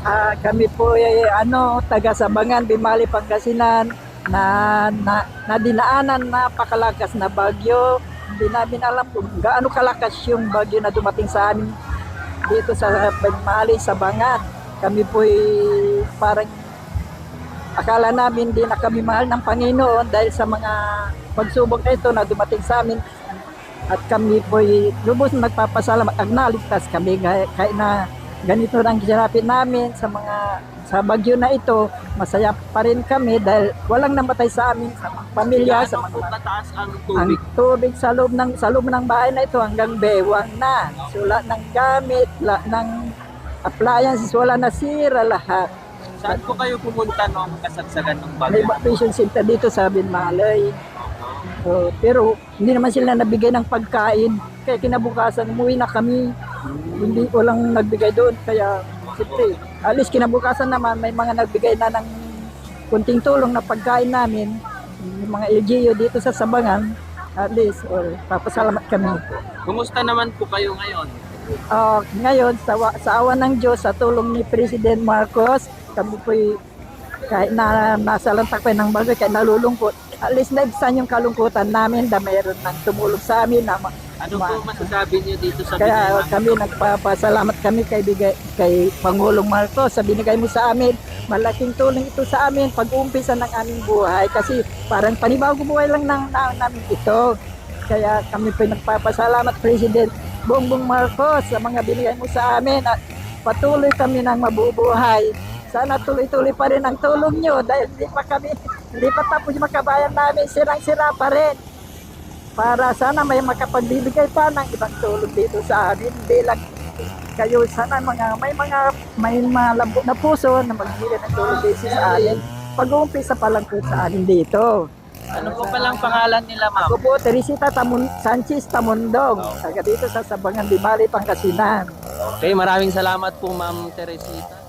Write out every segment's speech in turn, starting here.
Ah, kami po ay ano, taga Sabangan, Bimali, Pangasinan na, na, na dinaanan napakalakas na bagyo. Hindi namin alam kung gaano kalakas yung bagyo na dumating sa amin dito sa Bimali, Sabangan. Kami po ay parang akala namin di na kami mahal ng Panginoon dahil sa mga pagsubok na ito na dumating sa amin at kami po ay lubos na nagpapasalamat at naligtas kami kahit na ganito ang sinapit namin sa mga sa bagyo na ito masaya pa rin kami dahil walang namatay sa amin sa mga pamilya sa mga kataas ang ang tubig? tubig sa loob ng sa loob ng bahay na ito hanggang bewang na. So lahat ng gamit, lahat ng appliances, wala na sira lahat. Saan po kayo pumunta nung kasagsagan ng May bagyo? evacuation center dito sa Binmalay. So, pero hindi naman sila nabigay ng pagkain. Kaya kinabukasan, umuwi na kami. Hindi ko lang nagbigay doon. Kaya, siyempre, alis kinabukasan naman, may mga nagbigay na ng kunting tulong na pagkain namin. Yung mga LGU dito sa Sabangan, at least, or papasalamat kami. Kumusta naman po kayo ngayon? Ah, ngayon, sa, sa awa ng Diyos, sa tulong ni President Marcos, kami po'y kahit na nasa lantakpan ng bagay, kahit nalulungkot, at least naibsan yung kalungkutan namin na mayroon nang tumulong sa amin. Na, Ano po masasabi niyo dito sa kaya Binaywan? kami nagpapasalamat kami kay, bigay, kay Pangulong Marcos sa binigay mo sa amin. Malaking tulong ito sa amin pag-umpisa ng aming buhay kasi parang panibago buhay lang ng, na, namin ito. Kaya kami po nagpapasalamat President Bongbong Marcos sa mga binigay mo sa amin at patuloy kami ng mabubuhay. Sana tuloy-tuloy pa rin ang tulong nyo dahil hindi pa kami, hindi pa tapos yung makabayan namin, sirang-sira pa rin para sana may makapagbibigay pa ng ibang tulong dito sa amin bilang kayo sana mga may mga may malambot na puso na magbibigay ng tulong dito sa amin pag-uumpisa pa lang po sa amin dito. Ano po palang pangalan nila, ma'am? Ako po, Teresita Tamun Sanchez Tamundong, taga dito sa Sabangan Bimali, Pangasinan. Okay, maraming salamat po, ma'am Teresita.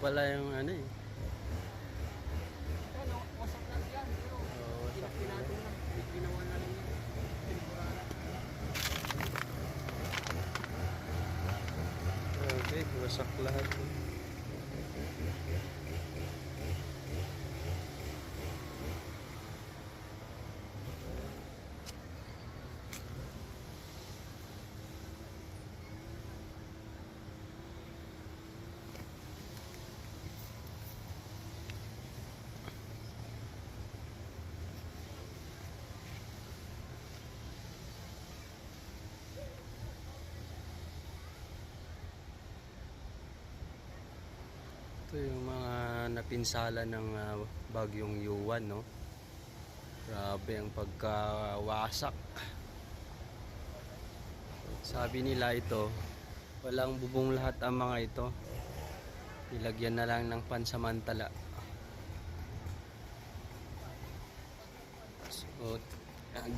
Pala yung ano eh. Ano, wasak lang yan. Pero Oo, wasak na. natin lang. Ginawa na lang yan. Okay, wasak lahat. Ito yung mga napinsala ng ah, bagyong Yuan, no? Grabe ang pagkawasak. Sabi nila ito, walang bubong lahat ang mga ito. Nilagyan na lang ng pansamantala. So,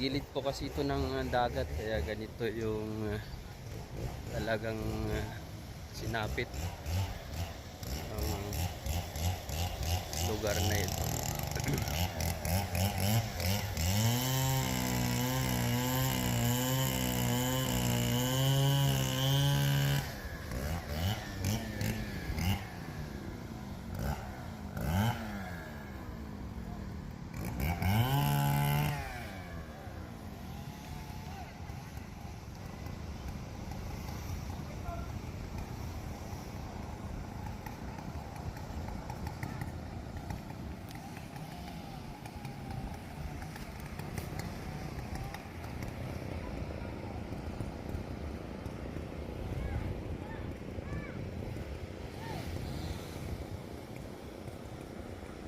gilid po kasi ito ng ah, dagat kaya ganito yung ah, talagang ah, sinapit lugar na ito.